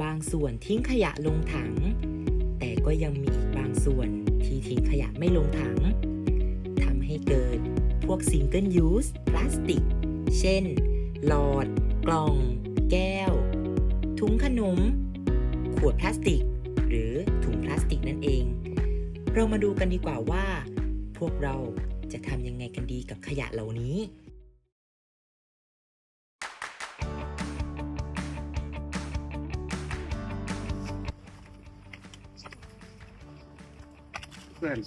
บางส่วนทิ้งขยะลงถัง แต่ก็ยังมีอีกบางส่วนที่ทิ้งขยะไม่ลงถังทำให้เกิดพวกซิงเกิลยูสพลาสติก เช่น หลอด กล่อง แก้ว ถุงขนม ขวดพลาสติก หรือถุงพลาสติกนั่นเอง เรามาดูกันดีกว่าว่า พวกเราจะทำยังไงกันดีกับขยะเหล่านี้ พื่อน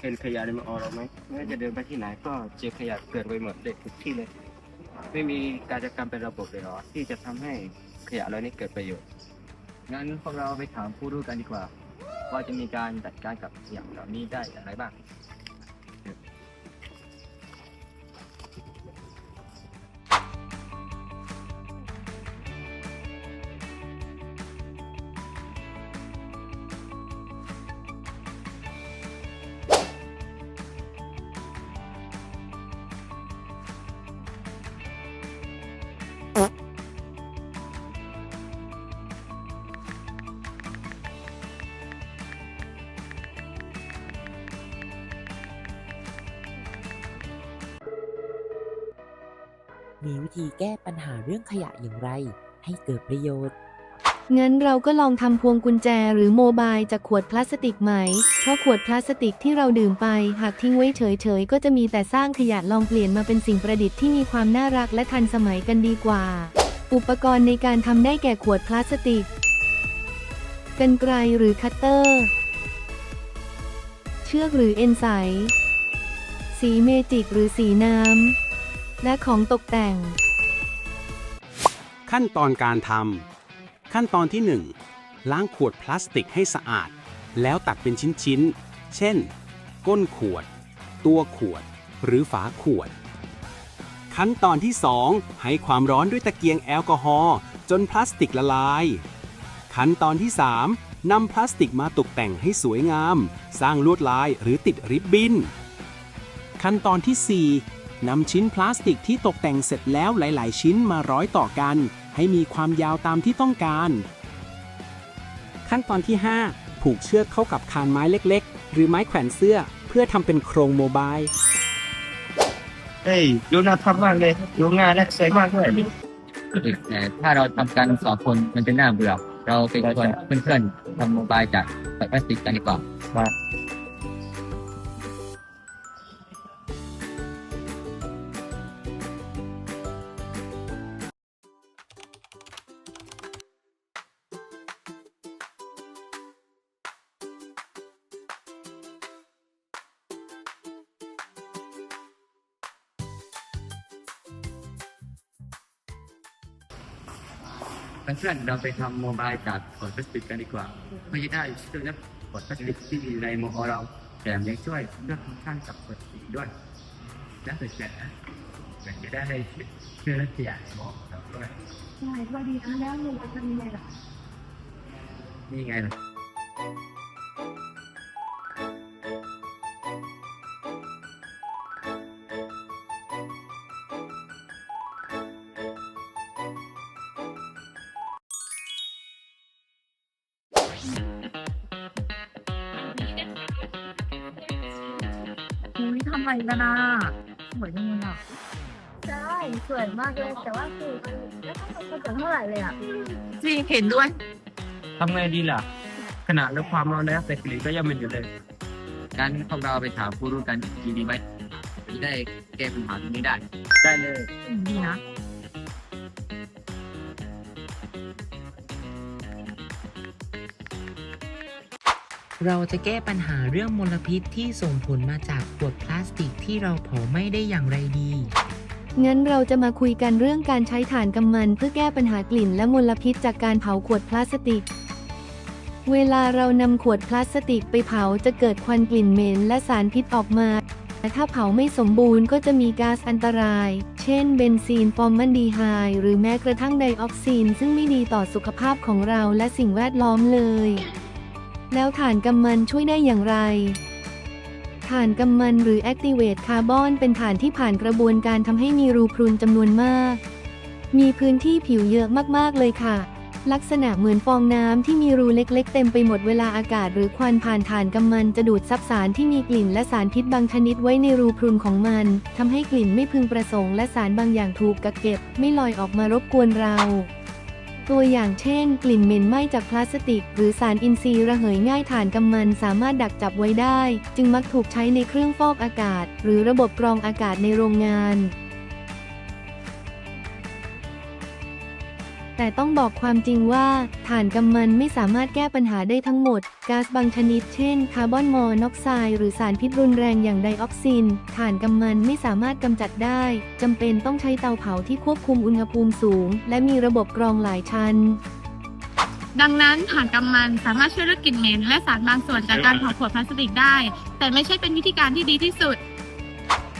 เห็นขยะในมอเราไหมไม่ว่าจะเดินไปที่ไหนก็เจอขยะเกลื่อนไปหมดเด็ดทุกที่เลย ไม่มีการจัดการเป็นระบบเลยเหรอที่จะทำให้ขยะเหล่านี้เกิดประโยชน์ งั้นพวกเราไปถามผู้รู้กันดีกว่า ว่าจะมีการจัดการกับขยะเหล่านี้ได้อย่างไรบ้าง มีวิธีแก้ปัญหาเรื่องขยะอย่างไร ให้เกิดประโยชน์ งั้นเราก็ลองทำพวงกุญแจหรือโมบายจากขวดพลาสติกไหม เพราะขวดพลาสติกที่เราดื่มไป หากทิ้งไว้เฉยๆ ก็จะมีแต่สร้างขยะลองเปลี่ยนมาเป็นสิ่งประดิษฐ์ที่มีความน่ารักและทันสมัยกันดีกว่า อุปกรณ์ในการทำได้แก่ขวดพลาสติก กันไกรหรือคัตเตอร์ เชือกหรือเอ็นไซสีเมจิกหรือสีน้ำ และของตกแต่ง ขั้นตอนการทำขั้นตอนที่ 1 ล้างขวดพลาสติกให้สะอาด แล้วตัดเป็นชิ้นๆ เช่น ก้นขวด ตัวขวด หรือฝาขวด ขั้นตอนที่ 2 ให้ความร้อนด้วยตะเกียงแอลกอฮอล์จนพลาสติกละลาย ขั้นตอนที่ 3 นำพลาสติกมาตกแต่งให้สวยงาม สร้างลวดลายหรือติดริบบิ้น ขั้นตอนที่ 4 นำชิ้นพลาสติกที่ตกแต่งเสร็จแล้วหลาย ๆ ชิ้นมาร้อยต่อกัน ให้มีความยาวตามที่ต้องการ ขั้นตอนที่ 5 ผูกเชือกเข้ากับคานไม้เล็ก ๆ หรือไม้แขวนเสื้อเพื่อทำเป็นโครงโมบาย เฮ้ยดูน่าทำมากเลยดูง่ายและสวยมากด้วยแต่ถ้าเราทำกันสองคนมันจะน่าเบื่อ เราเป็นคนเพื่อนๆทำโมบายจากพลาสติกกันดีกว่า เพื่อนๆเราไปทำโมบายจากขวดพลาสติกกันดีกว่าเพื่อจะได้ช่วยลดขวดพลาสติกที่มีในโมอเรา แถมยังช่วยเรื่องฟังก์ชันกับขวดพลาสติกด้วยและเสร็จแล้วมันจะได้ช่วยลดขยะในโมอเราด้วยใช่พอดีนะแล้วหนูจะมีอะไรล่ะนี่ไงล่ะ ทำอะไรกันนะสวยจังเลยอะใช่สวยมากเลย แต่ว่าคือมันไม่ต้องเป็นคนเท่าไหร่เลยอะจริงเห็นด้วยทำไงดีล่ะ ขนาดลดความร้อนในแต่กลิ่นก็ยังเป็นอยู่เลยงั้นพวกเราไปถามผู้รู้กันดีดีไหมจะได้แก้ปัญหาตรงนี้ได้ ได้เลย ดีนะ เราจะแก้ปัญหาเรื่องมลพิษที่ส่งผลมาจากขวดพลาสติกที่เราเผาไม้ได้อย่างไรดี งั้นเราจะมาคุยกันเรื่องการใช้ถ่านกำมัน เพื่อแก้ปัญหากลิ่นและมลพิษจากการเผาขวดพลาสติก เวลาเรานำขวดพลาสติกไปเผาจะเกิดควันกลิ่นเหม็นและสารพิษออกมาถ้าเผาไม่สมบูรณ์ก็จะมีก๊าซอันตราย เช่น เบนซีน ฟอร์มันดีไฮด์ หรือแม้กระทั่งไดออกซิน ซึ่งไม่ดีต่อสุขภาพของเราและสิ่งแวดล้อมเลย แล้วถ่านกำมันช่วยได้อย่างไรถ่านกำมันหรือ Activate Carbon เป็นถ่านที่ผ่านกระบวนการทำให้มีรูพรุนจำนวนมาก มีพื้นที่ผิวเยอะมาก ๆ เลยค่ะ ลักษณะเหมือนฟองน้ำที่มีรูเล็ก ๆ เต็มไปหมดเวลาอากาศหรือควันผ่านถ่านกำมันจะดูดซับสารที่มีกลิ่นและสารพิษบางชนิดไว้ในรูพรุนของมันทำให้กลิ่นไม่พึงประสงค์และสารบางอย่างถูกกักเก็บ ไม่ลอยออกมารบกวนเรา ตัวอย่างเช่น กลิ่นเหม็นไหม้จากพลาสติก หรือสารอินทรีย์ระเหยง่ายฐานกำมันสามารถดักจับไว้ได้ จึงมักถูกใช้ในเครื่องฟอกอากาศ หรือระบบกรองอากาศในโรงงาน แต่ต้องบอกความจริงว่าถ่านกำมันไม่สามารถแก้ปัญหาได้ทั้งหมด ก๊าซบางชนิด เช่น คาร์บอนมอนอกไซด์หรือสารพิษรุนแรงอย่างไดออกซินถ่านกำมันไม่สามารถกำจัดได้จำเป็นต้องใช้เตาเผาที่ควบคุมอุณหภูมิสูง และมีระบบกรองหลายชั้นดังนั้นถ่านกำมันสามารถช่วยลดกลิ่นเหม็นและสารบางส่วนจากการเผาขวดพลาสติกได้ แต่ไม่ใช่เป็นวิธีการที่ดีที่สุด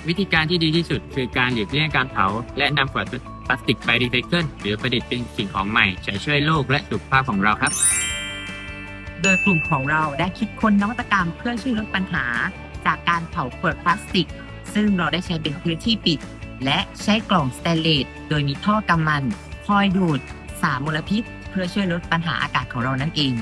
วิธีการที่ดีที่สุดคือการหลีกเลี่ยงการเผาและนำขวดพ ลาสติกไปรีไซเคิลหรือประดิษฐ์เป็นสิ่งของใหม่ จะช่วยโลกและสุขภาพของเราครับ โดยกลุ่มของเราได้คิดค้นนวัตกรรมเพื่อช่วยลดปัญหา จากการเผาขวดพลาสติก ซึ่งเราได้ใช้เป็นพื้นที่ปิด และใช้กล่องสแตนเลสโดยมีท่อกำมันคอยดูดสารมลพิษ เพื่อช่วยลดปัญหาอากาศของเรานั่นเอง